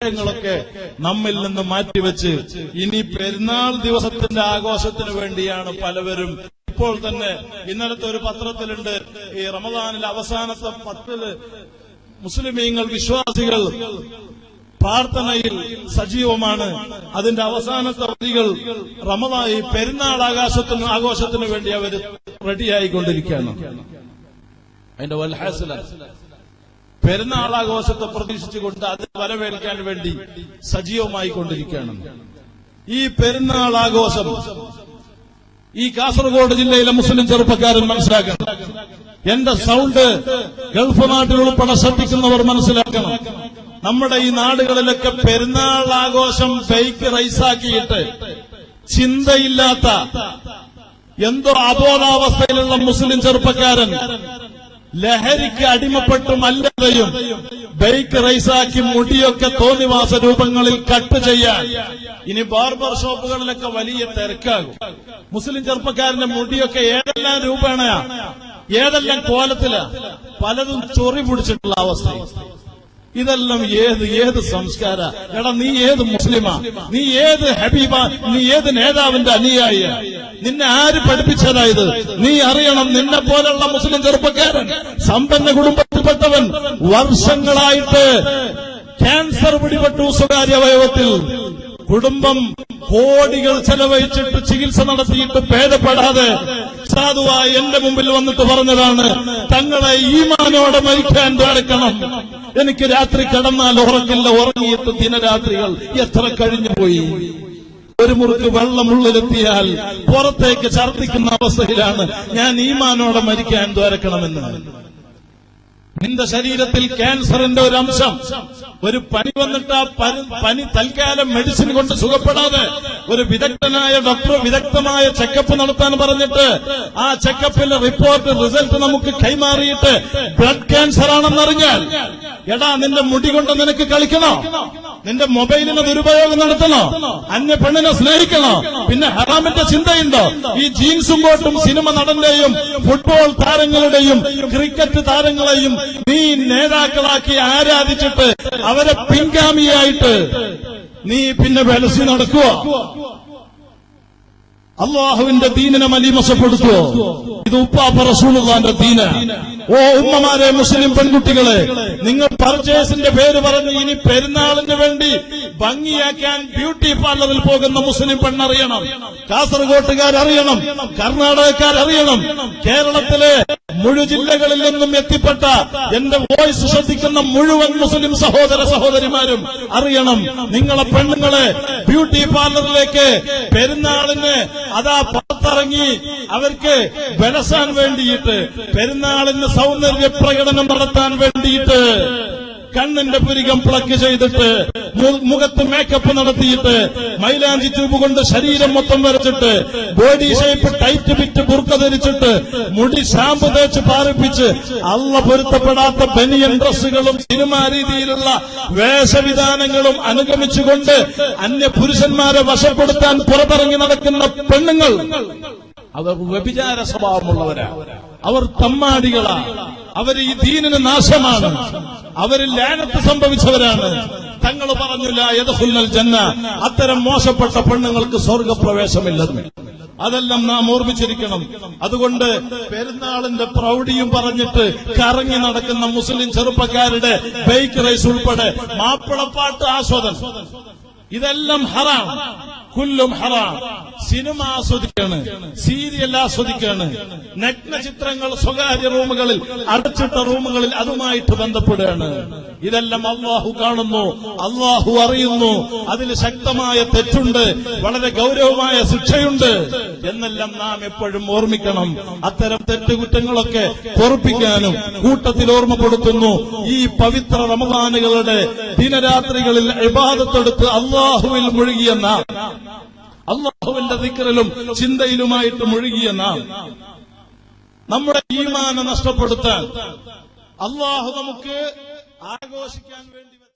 വിഷയങ്ങളൊക്കെ നമ്മിൽ നിന്ന് മാറ്റിവെച്ച് ഇനി പെരുന്നാൾ ദിവസത്തിന്റെ ആഘോഷത്തിന് വേണ്ടിയാണ് പലവരും ഇപ്പോൾ തന്നെ ഇന്നലത്തെ ഒരു പത്രത്തിലുണ്ട്. ഈ റമദാനിൽ അവസാനത്തെ പത്തിൽ മുസ്ലിമീങ്ങൾ വിശ്വാസികൾ പ്രാർത്ഥനയിൽ സജീവമാണ്. അതിന്റെ അവസാനത്തെ വരികൾ റമദായി പെരുന്നാൾ ആകാശത്തിന് ആഘോഷത്തിന് വേണ്ടി അവർ റെഡിയായിക്കൊണ്ടിരിക്കുകയാണ്. അതിന്റെ വൽഹാസില. പെരുന്നാൾ ആഘോഷത്തെ പ്രതീക്ഷിച്ചുകൊണ്ട് അത് വരവേൽക്കാൻ വേണ്ടി സജീവമായി കൊണ്ടിരിക്കുകയാണ്. ഈ പെരുന്നാൾ ആഘോഷം ഈ കാസർഗോഡ് ജില്ലയിലെ മുസ്ലിം ചെറുപ്പക്കാരൻ മനസ്സിലാക്കണം. എന്റെ സൗണ്ട് ഗൾഫ് നാട്ടിൽ ഉൾപ്പെടെ ശ്രദ്ധിക്കുന്നവർ മനസ്സിലാക്കണം. നമ്മുടെ ഈ നാടുകളിലൊക്കെ പെരുന്നാൾ ആഘോഷം ബൈക്ക് റൈസാക്കിയിട്ട് ചിന്തയില്ലാത്ത എന്തോ അബോധാവസ്ഥയിലുള്ള മുസ്ലിം ചെറുപ്പക്കാരൻ ലഹരിക്ക് അടിമപ്പെട്ടും മല്ലതയും ബൈക്ക് റൈസാക്കി മുടിയൊക്കെ തോന്നിവാസ രൂപങ്ങളിൽ കട്ട് ചെയ്യാൻ. ഇനി ബാർബർ ഷോപ്പുകളിലൊക്കെ വലിയ തിരക്കാകും. മുസ്ലിം ചെറുപ്പക്കാരന്റെ മുടിയൊക്കെ ഏതെല്ലാം രൂപേണ ഏതെല്ലാം കോലത്തിൽ? പലതും ചൊറി പിടിച്ചിട്ടുള്ള അവസ്ഥ. ഇതെല്ലാം ഏത് ഏത് സംസ്കാര? എടാ നീ ഏത് മുസ്ലിമാ? നീ ഏത് ഹബീബ? നീ ഏത് നേതാവിന്റെ അനുയായി നിന്നെ ആര് പഠിപ്പിച്ചതായത്? നീ അറിയണം നിന്നെ പോലുള്ള മുസ്ലിം ചെറുപ്പക്കാരൻ സമ്പന്ന കുടുംബത്തിൽപ്പെട്ടവൻ വർഷങ്ങളായിട്ട് ക്യാൻസർ പിടിപെട്ടു സ്വകാര്യ അവയവത്തിൽ കുടുംബം കോടികൾ ചെലവഴിച്ചിട്ട് ചികിത്സ നടത്തിയിട്ട് ഭേദപ്പെടാതെ സാധുവായി എന്റെ മുമ്പിൽ വന്നിട്ട് പറഞ്ഞതാണ് തങ്ങളെ ഈമാനോടെ മരിക്കാൻ ദ്വാരക്കണം. എനിക്ക് രാത്രി കിടന്നാൽ ഉറങ്ങില്ല ഉറങ്ങിയിട്ട് ദിനരാത്രികൾ എത്ര കഴിഞ്ഞുപോയി? ഒരു മുറുക്ക് വെള്ളം ഉള്ളിലെത്തിയാൽ പുറത്തേക്ക് ഛർദ്ദിക്കുന്ന അവസ്ഥയിലാണ് ഞാൻ ഈമാനോടെ മരിക്കാൻ ദ്വാരക്കണമെന്ന്. നിന്റെ ശരീരത്തിൽ ക്യാൻസറിന്റെ ഒരു അംശം. ഒരു പനി വന്നിട്ട് ആ പനി തൽക്കാലം മെഡിസിൻ കൊണ്ട് സുഖപ്പെടാതെ ഒരു വിദഗ്ധനായ ഡോക്ടർ വിദഗ്ധമായ ചെക്കപ്പ് നടത്താൻ പറഞ്ഞിട്ട് ആ ചെക്കപ്പിന്റെ റിപ്പോർട്ട് റിസൾട്ട് നമുക്ക് കൈമാറിയിട്ട് ബ്ലഡ് ക്യാൻസർ ആണെന്നറിഞ്ഞാൽ എടാ നിന്റെ മുടി കൊണ്ട് നിനക്ക് കളിക്കണോ? നിന്റെ മൊബൈലിന് ദുരുപയോഗം നടത്തണോ? അന്യ പെണ്ണിനെ സ്നേഹിക്കണോ? പിന്നെ ഹറാമിന്റെ ചിന്തയുണ്ടോ? ഈ ജീൻസും കോട്ടും സിനിമ നടന്റെയും ഫുട്ബോൾ താരങ്ങളുടെയും ക്രിക്കറ്റ് താരങ്ങളെയും നീ നേതാക്കളാക്കി ആരാധിച്ചിട്ട് അവരെ പിൻഗാമിയായിട്ട് നീ പിന്നെ വെലസി നടക്കുവോ? അള്ളാഹുവിന്റെ ദീനിനെ മലീമസപ്പെടുത്തുവോ ഇത് ഉപ്പാപ്പ റസൂലുള്ളാന്റെ ദീന. ഓ ഉമ്മമാരെ മുസ്ലിം പെൺകുട്ടികളെ നിങ്ങൾ പർച്ചേസിന്റെ പേര് പറഞ്ഞ് ഇനി പെരുന്നാളിന് വേണ്ടി ഭംഗിയാക്കാൻ ബ്യൂട്ടി പാർലറിൽ പോകുന്ന മുസ്ലിം പെണ്ണറിയണം. കാസർഗോട്ടുകാരറിയണം കർണാടകക്കാരറിയണം കേരളത്തിലെ മുഴു ജില്ലകളിൽ നിന്നും എത്തിപ്പെട്ട എന്റെ വോയിസ് ശ്രദ്ധിക്കുന്ന മുഴുവൻ മുസ്ലിം സഹോദര സഹോദരിമാരും അറിയണം. നിങ്ങളെ പെണ്ണുങ്ങളെ ബ്യൂട്ടി പാർലറിലേക്ക് പെരുന്നാളിന് അതാ പുറത്തിറങ്ങി അവർക്ക് വിലസാൻ വേണ്ടിയിട്ട് പെരുന്നാളിന് സൗന്ദര്യ പ്രകടനം നടത്താൻ വേണ്ടിയിട്ട് കണ്ണിന്റെ പുരികം പ്ലക്ക് ചെയ്തിട്ട് മുഖത്ത് മേക്കപ്പ് നടത്തിയിട്ട് മൈലാഞ്ചി ട്യൂബ് കൊണ്ട് ശരീരം മൊത്തം വരച്ചിട്ട് ബോഡി ഷേപ്പ് ടൈറ്റ് വിറ്റ് ബുർക്ക ധരിച്ചിട്ട് മുടി ഷാമ്പ് തേച്ച് പാറിപ്പിച്ച് അള്ള പൊരുത്തപ്പെടാത്ത ബനിയൻ ഡ്രസ്സുകളും സിനിമാ രീതിയിലുള്ള വേഷവിധാനങ്ങളും അനുഗമിച്ചുകൊണ്ട് അന്യ പുരുഷന്മാരെ വശപ്പെടുത്താൻ പുറത്തിറങ്ങി നടക്കുന്ന പെണ്ണുങ്ങൾ. അവർ വ്യഭിചാര സ്വഭാവമുള്ളവരാ അവർ തമ്മാടികളാണ്. അവർ ഈ ദീനിന് നാശമാണ്. അവരിൽ ലാനത്ത് സംഭവിച്ചവരാണ്. തങ്ങൾ പറഞ്ഞില്ല യദഹുല്ലൽ ജന്ന അത്തരം മോശപ്പെട്ട പെണ്ണുങ്ങൾക്ക് സ്വർഗപ്രവേശമില്ലെന്ന്. അതെല്ലാം നാം ഓർമ്മിച്ചിരിക്കണം. അതുകൊണ്ട് പെരുന്നാളിന്റെ പ്രൗഢിയും പറഞ്ഞിട്ട് കറങ്ങി നടക്കുന്ന മുസ്ലിം ചെറുപ്പക്കാരുടെ ബൈക്ക് റേസ് ഉൾപ്പെടെ മാപ്പിളപ്പാട്ട് ആസ്വാദനം. ഇതെല്ലാം ഹറാം. കുല്ലും ഹറാം. സിനിമ ആസ്വദിക്കാണ്. സീരിയൽ ആസ്വദിക്കാണ്. നഗ്ന ചിത്രങ്ങൾ സ്വകാര്യ റൂമുകളിൽ അടച്ചിട്ട റൂമുകളിൽ അതുമായിട്ട് ബന്ധപ്പെടുകയാണ്. ഇതെല്ലാം അള്ളാഹു കാണുന്നു. അള്ളാഹു അറിയുന്നു. അതിൽ ശക്തമായ തെറ്റുണ്ട്. വളരെ ഗൗരവമായ ശിക്ഷയുണ്ട്. എന്നെല്ലാം നാം എപ്പോഴും ഓർമ്മിക്കണം. അത്തരം തെറ്റുകുറ്റങ്ങളൊക്കെ പൊറപ്പിക്കാനും കൂട്ടത്തിൽ ഓർമ്മപ്പെടുത്തുന്നു. ഈ പവിത്ര റമദാനുകളുടെ ദിനരാത്രികളിൽ ഇബാദത്തെടുത്ത് അള്ളാഹുവിൽ മുഴുകിയ നാം. അള്ളാഹുവിന്റെ ദിക്കറിലും ചിന്തയിലുമായിട്ട് മുഴുകിയ നാം. നമ്മുടെ ഈമാനെ നഷ്ടപ്പെടുത്താൻ. അള്ളാഹു നമുക്ക് ആഘോഷിക്കാൻ വേണ്ടി